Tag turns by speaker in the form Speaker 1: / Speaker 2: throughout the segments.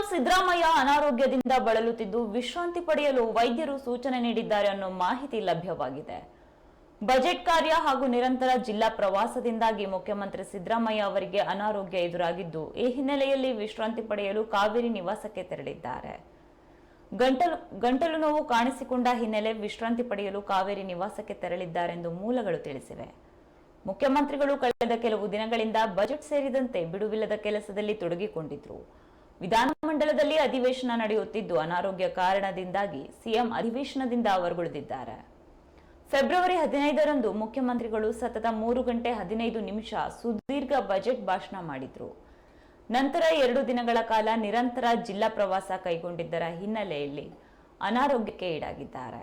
Speaker 1: CM Siddaramaiah ಅನಾರೋಗ್ಯದಿಂದ ಬಳಲುತ್ತಿದ್ದು ವಿಶ್ರಾಂತಿ ಪಡೆಯಲು ವೈದ್ಯರು ಸೂಚನೆ ನೀಡಿದ್ದಾರೆ ಅನ್ನೋ ಮಾಹಿತಿ ಲಭ್ಯವಾಗಿದೆ. ಬಜೆಟ್ ಕಾರ್ಯ ಹಾಗೂ ನಿರಂತರ ಜಿಲ್ಲಾ ಪ್ರವಾಸದಿಂದಾಗಿ ಮುಖ್ಯಮಂತ್ರಿ ಸಿದ್ದರಾಮಯ್ಯ ಅವರಿಗೆ ಅನಾರೋಗ್ಯ ಎದುರಾಗಿದ್ದು, ಈ ಹಿನ್ನೆಲೆಯಲ್ಲಿ ವಿಶ್ರಾಂತಿ ಪಡೆಯಲು ಕಾವೇರಿ ನಿವಾಸಕ್ಕೆ ತೆರಳಿದ್ದಾರೆ. ಗಂಟಲು ಗಂಟಲು ನೋವು ಕಾಣಿಸಿಕೊಂಡ ಹಿನ್ನೆಲೆ ವಿಶ್ರಾಂತಿ ಪಡೆಯಲು ಕಾವೇರಿ ನಿವಾಸಕ್ಕೆ ತೆರಳಿದ್ದಾರೆಂದು ಮೂಲಗಳು ತಿಳಿಸಿವೆ. ಮುಖ್ಯಮಂತ್ರಿಗಳು ಕಳೆದ ಕೆಲವು ದಿನಗಳಿಂದ ಬಜೆಟ್ ಸೇರಿದಂತೆ ಬಿಡುವಿಲ್ಲದ ಕೆಲಸದಲ್ಲಿ ತೊಡಗಿಕೊಂಡಿದ್ರು. ವಿಧಾನಮಂಡಲದಲ್ಲಿ ಅಧಿವೇಶನ ನಡೆಯುತ್ತಿದ್ದು ಅನಾರೋಗ್ಯ ಕಾರಣದಿಂದಾಗಿ ಸಿಎಂ ಅಧಿವೇಶನದಿಂದ ಹೊರಗುಳಿದಿದ್ದಾರೆ. ಫೆಬ್ರವರಿ ಹದಿನೈದರಂದು ಮುಖ್ಯಮಂತ್ರಿಗಳು ಸತತ ಮೂರು ಗಂಟೆ ಹದಿನೈದು ನಿಮಿಷ ಸುದೀರ್ಘ ಬಜೆಟ್ ಭಾಷಣ ಮಾಡಿದ್ರು. ನಂತರ ಎರಡು ದಿನಗಳ ಕಾಲ ನಿರಂತರ ಜಿಲ್ಲಾ ಪ್ರವಾಸ ಕೈಗೊಂಡಿದ್ದರ ಹಿನ್ನೆಲೆಯಲ್ಲಿ ಅನಾರೋಗ್ಯಕ್ಕೆ ಈಡಾಗಿದ್ದಾರೆ.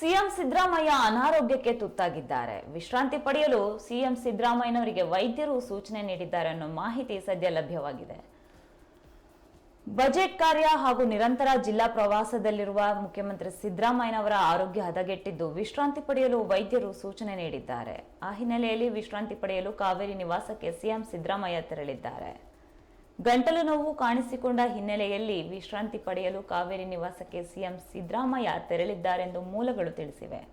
Speaker 1: ಸಿಎಂ ಸಿದ್ದರಾಮಯ್ಯ ಅನಾರೋಗ್ಯಕ್ಕೆ ತುತ್ತಾಗಿದ್ದಾರೆ. ವಿಶ್ರಾಂತಿ ಪಡೆಯಲು ಸಿಎಂ ಸಿದ್ದರಾಮಯ್ಯನವರಿಗೆ ವೈದ್ಯರು ಸೂಚನೆ ನೀಡಿದ್ದಾರೆ ಅನ್ನೋ ಮಾಹಿತಿ ಸದ್ಯ ಲಭ್ಯವಾಗಿದೆ. ಬಜೆಟ್ ಕಾರ್ಯ ಹಾಗೂ ನಿರಂತರ ಜಿಲ್ಲಾ ಪ್ರವಾಸದಲ್ಲಿರುವ ಮುಖ್ಯಮಂತ್ರಿ ಸಿದ್ದರಾಮಯ್ಯನವರ ಆರೋಗ್ಯ ಹದಗೆಟ್ಟಿದ್ದು ವಿಶ್ರಾಂತಿ ಪಡೆಯಲು ವೈದ್ಯರು ಸೂಚನೆ ನೀಡಿದ್ದಾರೆ. ಆ ಹಿನ್ನೆಲೆಯಲ್ಲಿ ವಿಶ್ರಾಂತಿ ಪಡೆಯಲು ಕಾವೇರಿ ನಿವಾಸಕ್ಕೆ ಸಿಎಂ ಸಿದ್ದರಾಮಯ್ಯ ತೆರಳಿದ್ದಾರೆ. ಗಂಟಲು ನೋವು ಕಾಣಿಸಿಕೊಂಡ ಹಿನ್ನೆಲೆಯಲ್ಲಿ ವಿಶ್ರಾಂತಿ ಪಡೆಯಲು ಕಾವೇರಿ ನಿವಾಸಕ್ಕೆ ಸಿಎಂ ಸಿದ್ದರಾಮಯ್ಯ ತೆರಳಿದ್ದಾರೆಂದು ಮೂಲಗಳು ತಿಳಿಸಿವೆ.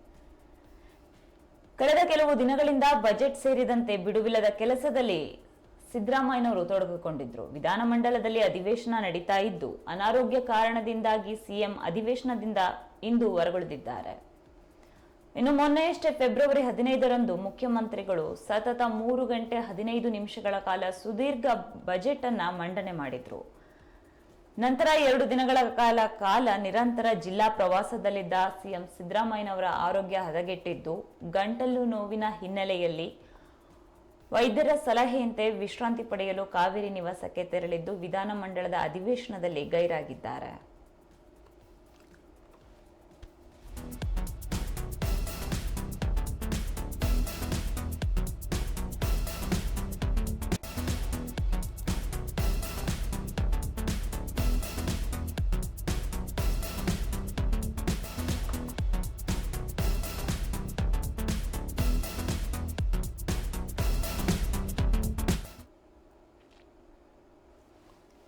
Speaker 1: ಕಳೆದ ಕೆಲವು ದಿನಗಳಿಂದ ಬಜೆಟ್ ಸೇರಿದಂತೆ ಬಿಡುವಿಲ್ಲದ ಕೆಲಸದಲ್ಲಿ ಸಿದ್ದರಾಮಯ್ಯನವರು ತೊಡಗಿಕೊಂಡಿದ್ರು. ವಿಧಾನಮಂಡಲದಲ್ಲಿ ಅಧಿವೇಶನ ನಡೀತಾ ಇದ್ದು, ಅನಾರೋಗ್ಯ ಕಾರಣದಿಂದಾಗಿ ಸಿಎಂ ಅಧಿವೇಶನದಿಂದ ಇಂದು ಹೊರಗುಳಿದಿದ್ದಾರೆ. ಇನ್ನು ಮೊನ್ನೆಯಷ್ಟೇ ಫೆಬ್ರವರಿ ಹದಿನೈದರಂದು ಮುಖ್ಯಮಂತ್ರಿಗಳು ಸತತ ಮೂರು ಗಂಟೆ ಹದಿನೈದು ನಿಮಿಷಗಳ ಕಾಲ ಸುದೀರ್ಘ ಬಜೆಟ್ ಅನ್ನ ಮಂಡನೆ ಮಾಡಿದ್ರು. ನಂತರ ಎರಡು ದಿನಗಳ ಕಾಲ ಕಾಲ ನಿರಂತರ ಜಿಲ್ಲಾ ಪ್ರವಾಸದಲ್ಲಿದ್ದ ಸಿಎಂ ಸಿದ್ದರಾಮಯ್ಯನವರ ಆರೋಗ್ಯ ಹದಗೆಟ್ಟಿದ್ದು, ಗಂಟಲು ನೋವಿನ ಹಿನ್ನೆಲೆಯಲ್ಲಿ ವೈದ್ಯರ ಸಲಹೆಯಂತೆ ವಿಶ್ರಾಂತಿ ಪಡೆಯಲು ಕಾವೇರಿ ನಿವಾಸಕ್ಕೆ ತೆರಳಿದ್ದು ವಿಧಾನಮಂಡಲದ ಅಧಿವೇಶನದಲ್ಲಿ ಗೈರಾಗಿದ್ದಾರೆ.